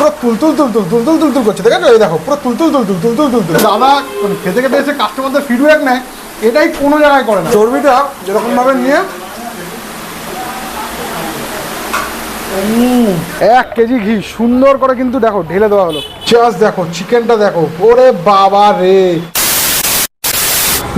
পুরো তুলতুল তুলতুল তুলতুল তুলতুল করছে দেখো এই দেখো পুরো তুলতুল তুলতুল তুলতুল তুলতুল দাদা মানে খেতে খেতে এসে কাস্টমারদের ফিডব্যাক নেয় এটাই কোনো জায়গায় করে না চর্বিটা যেরকম ভাবে নিয়ে এক কেজি ঘি সুন্দর করে কিন্তু দেখো ঢেলে দেওয়া হলো চাষ দেখো চিকেনটা দেখো ওরে বাবা রে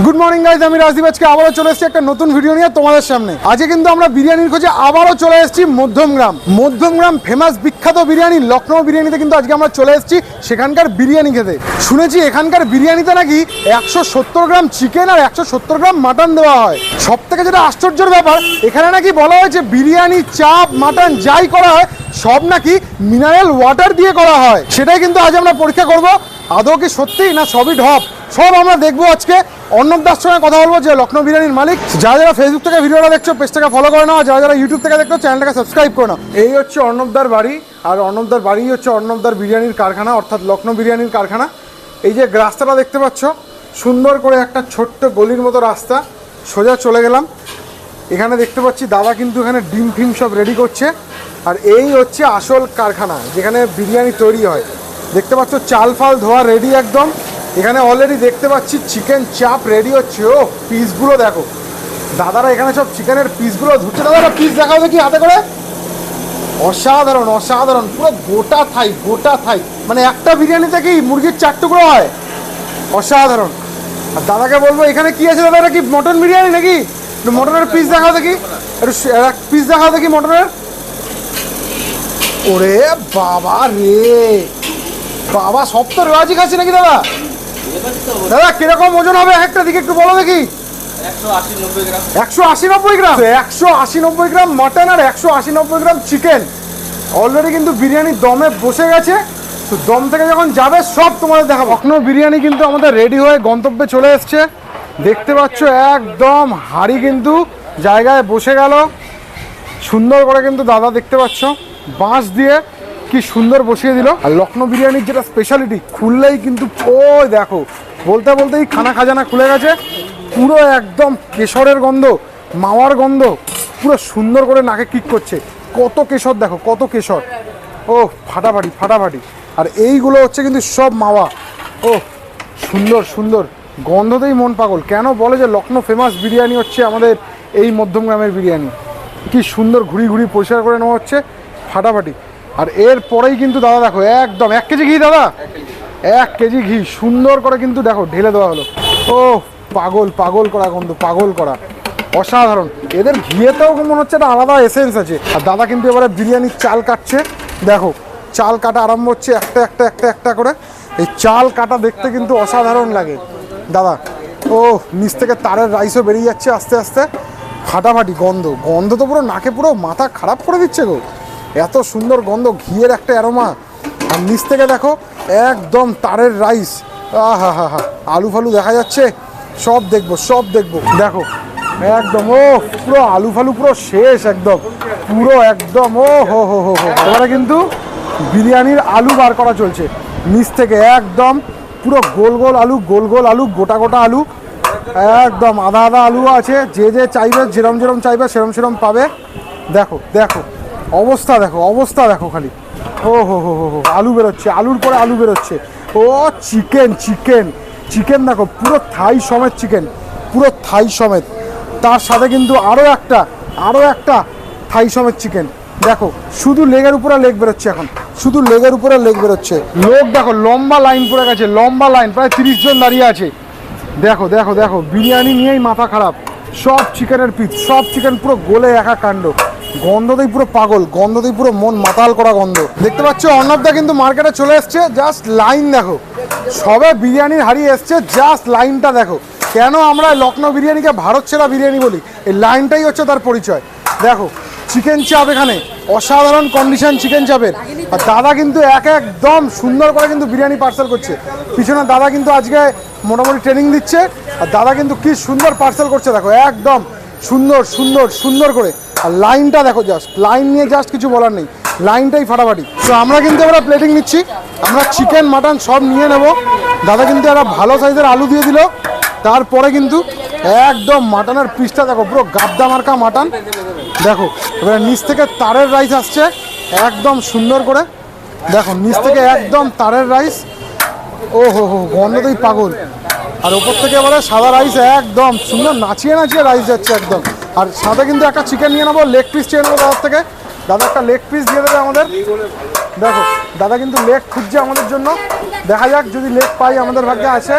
গুড মর্নিং গাইজ আমি রাজদীপ। আজকে আবারও চলে এসেছি একটা নতুন ভিডিও নিয়ে তোমাদের সামনে। আজকে কিন্তু আমরা বিরিয়ানির খোঁজে আবারও চলে এসেছি মধ্যমগ্রাম। মধ্যমগ্রাম ফেমাস বিখ্যাত বিরিয়ানি লখনৌ বিরিয়ানিতে কিন্তু আজকে আমরা চলে এসেছি সেখানকার বিরিয়ানি খেতে। শুনেছি এখানকার বিরিয়ানিতে নাকি একশো সত্তর গ্রাম চিকেন আর একশো সত্তর গ্রাম মাটন দেওয়া হয়। সব থেকে যেটা আশ্চর্যের ব্যাপার, এখানে নাকি বলা হয়েছে বিরিয়ানি, চাপ মাটন যাই করা হয়, সব নাকি মিনারেল ওয়াটার দিয়ে করা হয়। সেটাই কিন্তু আজ আমরা পরীক্ষা করব। আদৌ কি সত্যি না সবই ঢপ? সব আমরা দেখব আজকে। অর্ণব দাস সঙ্গে কথা বলব যে লখনৌ বিরিয়ানির মালিক। যারা যারা ফেসবুক থেকে ভিডিওটা দেখছ পেজটাকে ফলো করে আর যারা যারা ইউটিউব থেকে দেখছ চ্যানেলটাকে সাবস্ক্রাইব করে নাও। এই হচ্ছে অর্ণবদার বাড়ি, আর অর্ণবদার বাড়ি হচ্ছে অর্ণবদার বিরিয়ানির কারখানা, অর্থাৎ লখনৌ বিরিয়ানির কারখানা। এই যে রাস্তাটা দেখতে পাচ্ছ, সুন্দর করে একটা ছোট্ট গলির মতো রাস্তা, সোজা চলে গেলাম। এখানে দেখতে পাচ্ছি, দাদা কিন্তু এখানে ডিম ফিম সব রেডি করছে। আর এই হচ্ছে আসল কারখানা, যেখানে বিরিয়ানি তৈরি হয়। দেখতে পাচ্ছ, চাল ফাল ধোয়া রেডি একদম। এখানে অলরেডি দেখতে পাচ্ছি চিকেন চাপ রেডি হচ্ছে। ও পিসগুলো দেখো। দাদারা এখানে সব চিকেনের পিসগুলো ধুচ্ছে। দাদারা পিস দেখাও দেখি হাতে করে। অসাধারণ অসাধারণ। পুরো গোটা থাই গোটা থাই। মানে একটা বিরিয়ানিতে কি মুরগির চার টুকরো হয়। অসাধারণ। আর দাদাকে বলব, এখানে কি আছে দাদা কি, মটন বিরিয়ানি নাকি? একটু মটনের পিস দেখাও দেখি। একটু পিস দেখাও দেখি মটনের। ওরে বাবা রে! বাবা, সব তো রাজি খাচ্ছি নাকি দাদা? দাদা, কীরকম ওজন হবে একটা দিকে একটু বলো দেখি। একশো আশি নব্বই গ্রাম। একশো আশি নব্বই গ্রাম মটন আর একশো আশি নব্বই গ্রাম চিকেন অলরেডি কিন্তু বিরিয়ানি দমে বসে গেছে। তো দম থেকে যখন যাবে, সব তোমাদের দেখাবো। এখনও বিরিয়ানি কিন্তু আমাদের রেডি হয়ে গন্তব্যে চলে এসছে। দেখতে পাচ্ছ, একদম হাড়ি কিন্তু জায়গায় বসে গেল। সুন্দর করে কিন্তু দাদা দেখতে পাচ্ছ। বাঁশ দিয়ে কি সুন্দর বসিয়ে দিল। আর লখনৌ বিরিয়ানির যেটা স্পেশালিটি খুললেই কিন্তু, ওই দেখো, বলতে বলতেই খানা খাজানা খুলে গেছে। পুরো একদম কেশরের গন্ধ, মাওয়ার গন্ধ, পুরো সুন্দর করে নাকে কিক করছে। কত কেশর দেখো, কত কেশর। ও, ফাটাফাটি ফাটাফাটি। আর এইগুলো হচ্ছে কিন্তু সব মাওয়া। ও, সুন্দর সুন্দর। গন্ধতেই মন পাগল। কেন বলে যে লখনৌ ফেমাস বিরিয়ানি হচ্ছে আমাদের এই মধ্যমগ্রামের বিরিয়ানি? কি সুন্দর ঘুরি ঘুরি পরিষ্কার করে নেওয়া হচ্ছে। ফাটাফাটি। আর এর পরেই কিন্তু দাদা দেখো, একদম এক কেজি ঘি দাদা? এক কেজি ঘি, সুন্দর করে কিন্তু দেখো, ঢেলে দেওয়া হলো। ও, পাগল পাগল করা গন্ধ, পাগল করা। অসাধারণ। এদের ঘিয়েতেও মনে হচ্ছে একটা আলাদা এসেন্স আছে। আর দাদা কিন্তু এবারে বিরিয়ানির চাল কাটছে। দেখো, চাল কাটা আরম্ভ হচ্ছে একটা একটা একটা একটা করে। এই চাল কাটা দেখতে কিন্তু অসাধারণ লাগে। দাদা, ও, নিচ থেকে তারের রাইসও বেরিয়ে যাচ্ছে আস্তে আস্তে। ফাটাফাটি গন্ধ। গন্ধ তো পুরো নাকে পুরো মাথা খারাপ করে দিচ্ছে গো। এত সুন্দর গন্ধ, ঘিয়ের একটা অ্যারোমা আর নিচ থেকে দেখো, একদম তারের রাইস আহা, হা হা। আলু ফালু দেখা যাচ্ছে? সব দেখব সব দেখব। দেখো, একদম, ও, পুরো আলু ফালু পুরো শেষ একদম। পুরো একদম, ও, হো হো হো হো। এবারে কিন্তু বিরিয়ানির আলু বার করা চলছে। নিচ থেকে একদম পুরো গোল গোল আলু, গোল গোল আলু, গোটা গোটা আলু। একদম, আধা আধা আলু আছে। যে যে চাইবে, যেরম যেরম চাইবে, সেরম সেরম পাবে। দেখো দেখো। অবস্থা দেখো অবস্থা দেখো খালি। ও হো হো হো আলু বেরোচ্ছে, আলুর পরে আলু বেরোচ্ছে। ও চিকেন চিকেন চিকেন দেখো, পুরো থাই সমেত চিকেন পুরো থাই সমেত। তার সাথে কিন্তু আরও একটা আরও একটা থাই সমেত চিকেন দেখো, শুধু লেগের উপরে লেগ বেরোচ্ছে এখন, শুধু লেগের উপরে লেগ বেরোচ্ছে। লোক দেখো, লম্বা লাইন পড়ে গেছে, লম্বা লাইন প্রায় তিরিশ জন দাঁড়িয়ে আছে। দেখো দেখো দেখো, বিরিয়ানি নিয়েই মাথা খারাপ। সব চিকেনের পিস সব চিকেন পুরো গোলে একা কাণ্ড। গন্ধতেই পুরো পাগল, গন্ধতেই পুরো মন মাতাল করা গন্ধ। দেখতে পাচ্ছ, অর্ণবদা কিন্তু মার্কেটে চলে এসছে জাস্ট লাইন দেখো। সবে বিরিয়ানির হারিয়ে এসছে জাস্ট লাইনটা দেখো। কেন আমরা লখনৌ বিরিয়ানিকে ভারত সেরা বিরিয়ানি বলি? এই লাইনটাই হচ্ছে তার পরিচয়। দেখো চিকেন চাপ এখানে, অসাধারণ কন্ডিশন চিকেন চাপের আর দাদা কিন্তু এক একদম সুন্দর করে কিন্তু বিরিয়ানি পার্সেল করছে। পিছনে দাদা কিন্তু আজকে মোটামুটি ট্রেনিং দিচ্ছে, আর দাদা কিন্তু কি সুন্দর পার্সেল করছে, দেখো, একদম সুন্দর সুন্দর সুন্দর করে। আর লাইনটা দেখো জাস্ট লাইন নিয়ে জাস্ট কিছু বলার নেই, লাইনটাই ফাটাফাটি। তো আমরা কিন্তু এবার প্লেটিং নিচ্ছি, আমরা চিকেন মাটন সব নিয়ে নেব। দাদা কিন্তু একটা ভালো সাইজের আলু দিয়ে দিল, তারপরে কিন্তু একদম মাটনের পিসটা দেখো, পুরো গাবদা মার্কা মাটন। দেখো, এবার নিচ থেকে তারের রাইস আসছে, একদম সুন্দর করে। দেখো, নিচ থেকে একদম তারের রাইস ও হো হো, গন্ধতেই পাগল। আর ওপর থেকে এবারে সাদা রাইস একদম, সুন্দর নাচিয়ে নাচিয়ে রাইস যাচ্ছে একদম। আর সাথে কিন্তু একটা চিকেন নিয়ে নেব লেগ পিস চেয়ে নেব দাদার থেকে। দাদা একটা লেগ পিস দিয়ে দেবে আমাদের। দেখো, দাদা কিন্তু লেগ খুঁজছে আমাদের জন্য। দেখা যাক, যদি লেগ পাই, আমাদের ভাগ্যে আছে।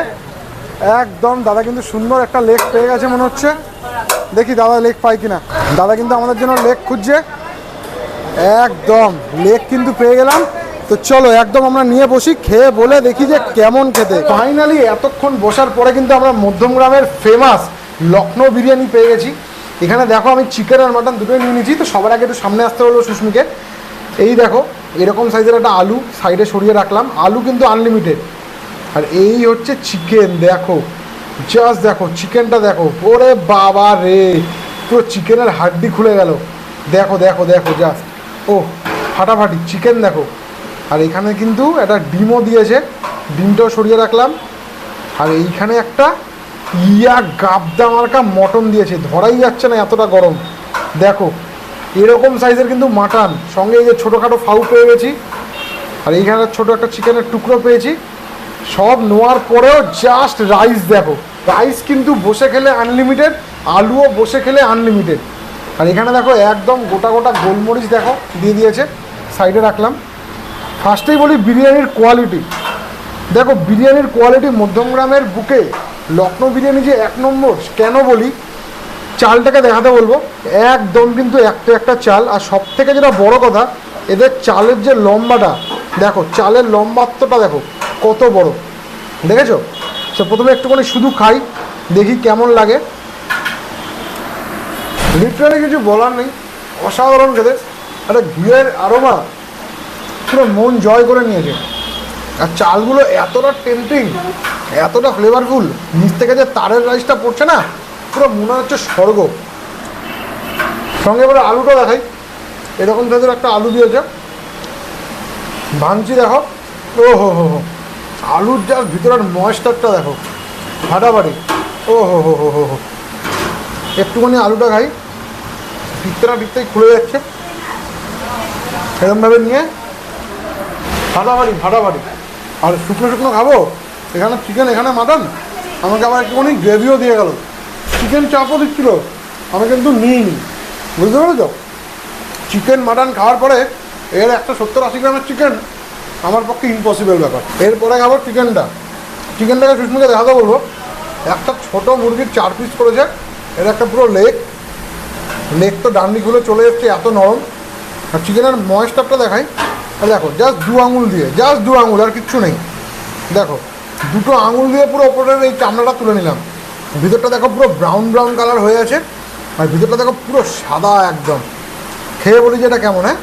একদম, দাদা কিন্তু সুন্দর একটা লেগ পেয়ে গেছে মনে হচ্ছে। দেখি দাদা লেগ পাই কিনা। দাদা কিন্তু আমাদের জন্য লেগ খুঁজছে। একদম লেগ কিন্তু পেয়ে গেলাম। তো চলো, একদম আমরা নিয়ে বসি, খেয়ে বলে দেখি যে কেমন খেতে। ফাইনালি এতক্ষণ বসার পরে কিন্তু আমরা মধ্যমগ্রামের ফেমাস লখনৌ বিরিয়ানি পেয়ে গেছি। এখানে দেখো আমি চিকেন আর মাটন দুটোই নিয়ে নিয়েছি, তো সবার আগে একটু সামনে আসতে হলো সুস্মিকে। এই দেখো, এরকম সাইজের একটা আলু সাইডে সরিয়ে রাখলাম। আলু কিন্তু আনলিমিটেড আর এই হচ্ছে চিকেন দেখো। জাস্ট দেখো চিকেনটা দেখো। ওরে বাবা রে! পুরো চিকেনের হাড্ডি খুলে গেল। দেখো দেখো দেখো জাস্ট ও, ফাটাফাটি চিকেন দেখো। আর এখানে কিন্তু একটা ডিমও দিয়েছে। ডিমটাও সরিয়ে রাখলাম। আর এইখানে একটা ইয়া গাবদা মার্কা মটন দিয়েছে। ধরাই যাচ্ছে না এতটা গরম। দেখো, এরকম সাইজের কিন্তু মাটন। সঙ্গে এই যে ছোটোখাটো ফাউ পেয়ে গেছি। আর এইখানে ছোটো একটা চিকেনের টুকরো পেয়েছি। সব নেওয়ার পরেও জাস্ট রাইস দেখো। রাইস কিন্তু বসে খেলে আনলিমিটেড আলুও বসে খেলে আনলিমিটেড আর এখানে দেখো, একদম গোটা গোটা গোলমরিচ দেখো, দিয়ে দিয়েছে। সাইডে রাখলাম। ফার্স্টেই বলি বিরিয়ানির কোয়ালিটি দেখো, বিরিয়ানির কোয়ালিটি মধ্যমগ্রামের বুকে লখনৌ বিরিয়ানি যে এক নম্বর, কেন বলি? চালটাকে দেখাতে বলব। একদম কিন্তু একটা একটা চাল। আর সব থেকে যেটা বড় কথা, এদের চালের যে লম্বাটা, দেখো, চালের লম্বাত্বটা দেখো, কত বড়। দেখেছ? সে প্রথমে একটুখানি শুধু খাই, দেখি কেমন লাগে। লিটারালি কিছু বলার নেই। অসাধারণ খেতে। একটা ঘিয়ের আরোমা পুরো মন জয় করে নিয়েছে। আর চালগুলো এতটা টেম্পটিং এতটা ফ্লেভারফুল নিচ থেকে যে তারের রাইসটা পড়ছে না, পুরো মনে হচ্ছে স্বর্গ। সঙ্গে এবারে আলুটা দেখাই। এরকম তাদের একটা আলু দিয়েছে। ভাঙছি দেখো। ও হো হো। হো আলুর যা ভিতরের ময়েস্টারটা দেখো। ফাটাফাটি। ও হো হো হো হো। হো একটুখানি আলুটা খাই। টিকতে টিকতেই খুলে যাচ্ছে। এরকমভাবে নিয়ে। ফাটাফাটি ফাটাফাটি। আর শুকনো শুকনো খাব? এখানে চিকেন এখানে মাটন আমাকে আবার একটুখানি গ্রেভিও দিয়ে গেল। চিকেন চাপও দিচ্ছিল। আমি কিন্তু নিইনি। বুঝতে পেরেছ? চিকেন মাটন খাওয়ার পরে এর একটা সত্তর আশি গ্রামের চিকেন আমার পক্ষে ইম্পসিবল ব্যাপার। এরপরে খাব চিকেনটা চিকেনটাকে সুস্মিকে দেখাতে বলব। একটা ছোট মুরগির চার পিস করেছে। এর একটা পুরো লেগ লেগ তো ডান্ডি খুলে চলে যাচ্ছে, এত নরম। আর চিকেনের ময়েস্টারটা দেখাই। আর দেখো জাস্ট দু আঙুল দিয়ে জাস্ট দু আঙুল, আর কিচ্ছু নেই। দেখো, দুটো আঙুল দিয়ে পুরো ওপরের এই চামড়াটা তুলে নিলাম। ভিতরটা দেখো পুরো ব্রাউন ব্রাউন কালার হয়ে আছে, আর ভিতরটা দেখো পুরো সাদা একদম। খেয়ে বলি যে এটা কেমন হ্যাঁ।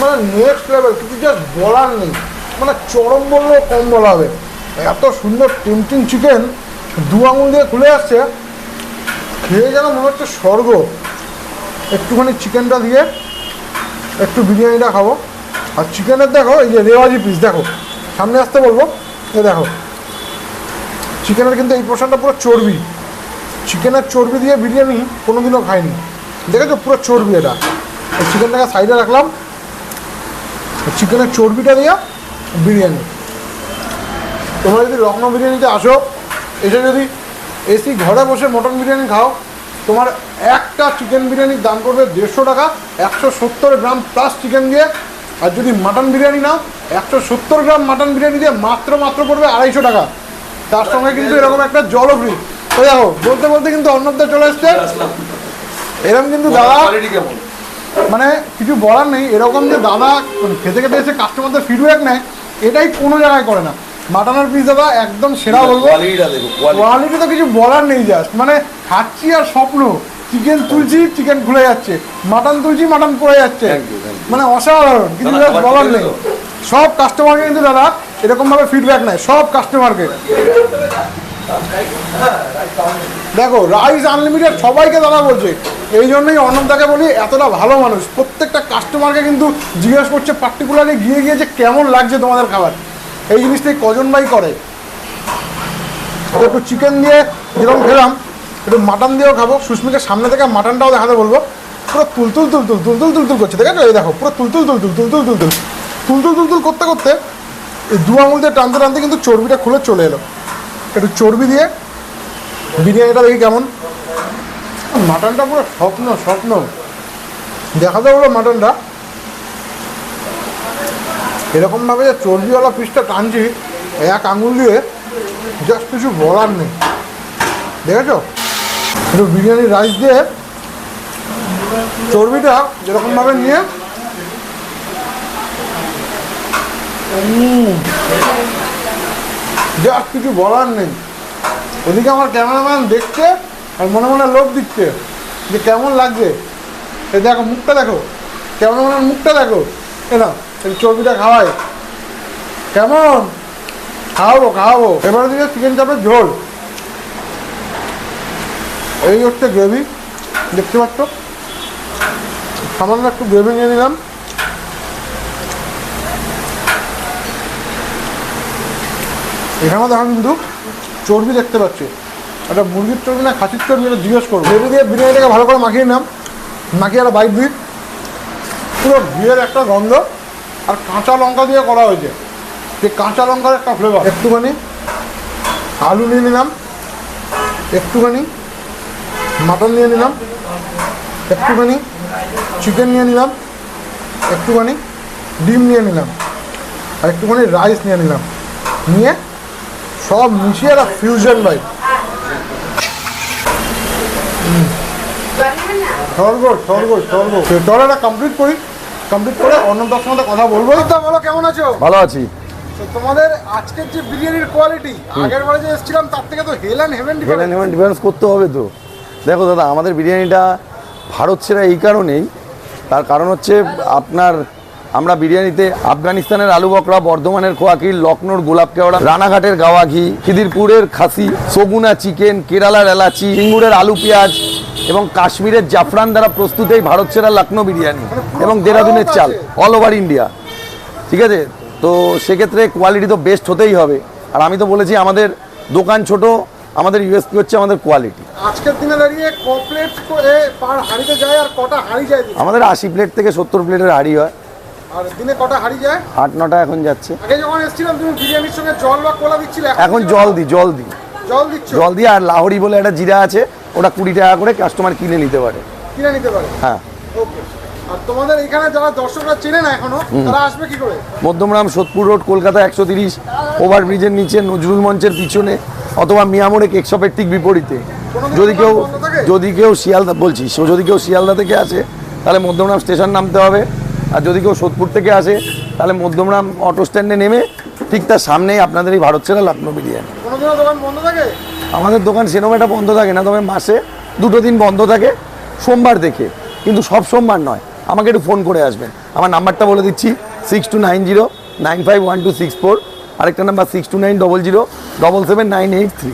মানে নেক্সট লেভেল কিছু জাস্ট বলার নেই। মানে চরম বললেও কম বলা হবে। এত সুন্দর টেমটিং চিকেন দু আঙুল দিয়ে খুলে আসছে, খেয়ে যেন মনে হচ্ছে স্বর্গ। একটুখানি চিকেনটা দিয়ে একটু বিরিয়ানিটা খাব। আর চিকেনের দেখো, এই যে রেওয়াজি পিস দেখো। সামনে আসতে বলব, এ দেখো। চিকেনের কিন্তু এই পোর্শনটা পুরো চর্বি। চিকেনের চর্বি দিয়ে বিরিয়ানি কোনোদিনও খাইনি। দেখেছ? পুরো চর্বি এটা। এই চিকেনটাকে সাইডে রাখলাম। চিকেনের চর্বিটা দিয়ে বিরিয়ানি। তোমরা যদি লখনৌ বিরিয়ানিতে আসো এসে যদি এসি ঘরে বসে মটন বিরিয়ানি খাও, তোমার একটা চিকেন বিরিয়ানির দাম করবে দেড়শো টাকা একশো সত্তর গ্রাম প্লাস চিকেন দিয়ে। আর যদি মাটন বিরিয়ানি নাও একশো সত্তর গ্রাম মাটন বিরিয়ানি দিয়ে মাত্র মাত্র পড়বে আড়াইশো টাকা। তার সঙ্গে কিন্তু এরকম একটা জলও ফ্রি তো দেখো বলতে বলতে কিন্তু অন্যদের চলে এসছে এরকম কিন্তু দাদা মানে কিছু বলার নেই এরকম যে দাদা মানে খেতে খেতে এসে কাস্টমারদের ফিডব্যাক নেয় এটাই কোনো জায়গায় করে না। মাটনের পিস দাদা একদম সেরা বলব। কোয়ালিটি তো কিছু বলার নেই জাস্ট মানে খাচ্ছি আর স্বপ্ন। চিকেন তুলছি চিকেন খুলে যাচ্ছে। মাটন তুলছি মাটন পড়ে যাচ্ছে। মানে অসাধারণ just বলার নেই। সব কাস্টমারকে কিন্তু দাদা এরকম ভাবে ফিডব্যাক নেয় সব কাস্টমারকে দেখো রাইস আনলিমিটেড সবাইকে দাদা বলছে। এই জন্যই অর্ণবদাকে বলি এতটা ভালো মানুষ। প্রত্যেকটা কাস্টমারকে কিন্তু জিজ্ঞেস করছে পার্টিকুলারলি গিয়ে গিয়ে যে কেমন লাগছে তোমাদের খাবার। এই জিনিসটাই কজন ভাই করে? একটু চিকেন দিয়ে যেরকম খেলাম একটু মাটন দিয়েও খাব সুস্মিকে সামনে থেকে মাটনটাও দেখাতে বলব পুরো তুলতুল তুলতুল তুলতুল তুলতুল করছে দেখেছ এই দেখো পুরো তুলতুল তুলতুল তুলতুল তুলতুল তুলতুল তুলতুল করতে করতে এই দু আঙুল দিয়ে টানতে টানতে কিন্তু চর্বিটা খুলে চলে এলো একটু চর্বি দিয়ে বিরিয়ানিটা দেখি কেমন মাটনটা পুরো স্বপ্ন স্বপ্ন দেখাতে হলো মাটনটা এরকমভাবে যে চর্বিওয়ালা পিসটা টানছি এক আঙুল দিয়ে জাস্ট কিছু বলার নেই দেখেছ একটু বিরিয়ানি রাইস দিয়ে চর্বিটা যেরকমভাবে নিয়ে জাস্ট কিছু বলার নেই। ওদিকে আমার ক্যামেরাম্যান দেখছে আর মনে মনে লোক দিচ্ছে যে কেমন লাগছে। এই দেখো, মুখটা দেখো। ক্যামেরাম্যানের মুখটা দেখো। এ না চর্বিটা খাওয়াই। কেমন? খাওয়াবো খাওয়াবো। এবারে দিকে চিকেন চাপের ঝোল। এই হচ্ছে গ্রেভি দেখতে পাচ্ছ? সামান্য একটু গ্রেভি নিয়ে নিলাম। এখানেও দেখো কিন্তু চর্বি দেখতে পাচ্ছি। একটা মুরগির চর্বি না খাসির চর্বি এটা জিজ্ঞেস করব। গ্রেভি দিয়ে বিরিয়ানিটাকে ভালো করে মাখিয়ে নিলাম। মাখিয়ে একটা বাইট দিই। পুরো ঘিয়ের একটা গন্ধ আর কাঁচা লঙ্কা দিয়ে করা হয়েছে। যে কাঁচা লঙ্কার একটা ফ্লেভার একটুখানি আলু নিয়ে নিলাম। একটুখানি। মাটন নিয়ে নিলাম একটুখানি চিকেন নিয়ে নিলাম একটুখানি ডিম নিয়ে নিলাম আর একটুখানি রাইস নিয়ে নিলাম। নিয়ে সব মিশিয়ে একটা ফিউশন ভাই। চলো এটা কমপ্লিট করি। কমপ্লিট করে কথা বলব। তা বলো কেমন আছো? ভালো আছি। তো তোমাদের আজকের যে বিরিয়ানির কোয়ালিটি আগের বারে যে এসেছিলাম তার থেকে তো হেল অ্যান্ড হেভেন ডিফারেন্স করতে হবে তো। দেখো দাদা, আমাদের বিরিয়ানিটা ভারত ছেড়া এই কারণেই। তার কারণ হচ্ছে আপনার, আমরা বিরিয়ানিতে আফগানিস্তানের আলু বকরা, বর্ধমানের খোয়াকির লখনৌর গোলাপ কেওড়া, রানাঘাটের গাওয়া ঘি, খিদিরপুরের খাসি, সগুনা চিকেন, কেরালার এলাচি, সিঙ্গুরের আলু পেঁয়াজ এবং কাশ্মীরের জাফরান দ্বারা প্রস্তুত এই ভারত সেরা লখনৌ বিরিয়ানি এবং দেরাদুনের চাল অল ওভার ইন্ডিয়া ঠিক আছে? তো সেক্ষেত্রে কোয়ালিটি তো বেস্ট হতেই হবে। আর আমি তো বলেছি, আমাদের দোকান ছোট আমাদের ইউএসপি হচ্ছে আমাদের কোয়ালিটি আজকের দিনে দাঁড়িয়ে ক প্লেট পার হাড়িতে যায় আর কটা হাড়ি যায় আমাদের আশি প্লেট থেকে সত্তর প্লেটের হাড়ি হয়। আর দিনে কটা হাড়ি যায়? আট নটা এখন যাচ্ছে। আগে যখন এসেছিলাম তুমি বিরিয়ানির সঙ্গে জল বা কোলা দিচ্ছিলে এখন জল দিই জল দিই। জল দিচ্ছ? জল দিয়ে আর লাহোরি বলে একটা জিরা আছে ওটা কুড়ি টাকা করে কাস্টমার কিনে নিতে পারে। কিনে নিতে পারে? হ্যাঁ। ওকে আর তোমাদের এখানে যারা দর্শকরা চেনে না এখনও তারা আসবে কি করে? মধ্যমরাম সোদপুর রোড কলকাতা একশো তিরিশ ওভারব্রিজের নিচে নজরুল মঞ্চের পিছনে। অথবা মিয়ামোড়ে কেক শপের ঠিক বিপরীতে। যদি কেউ যদি কেউ শিয়ালদা বলছি সো যদি কেউ শিয়ালদা থেকে আসে তাহলে মধ্যমরাম স্টেশন নামতে হবে। আর যদি কেউ সোদপুর থেকে আসে তাহলে মধ্যমরাম অটো স্ট্যান্ডে নেমে ঠিক তার সামনেই আপনাদের এই ভারত সেরা লখনৌ বিরিয়ানি। আমাদের দোকান সেরকম বন্ধ থাকে না তবে মাসে দুটো দিন বন্ধ থাকে সোমবার দেখে। কিন্তু সব সোমবার নয় আমাকে একটু ফোন করে আসবেন। আমার নাম্বারটা বলে দিচ্ছি six two nine zero nine five one two six four আরেকটা number six two nine double zero double seven nine eight three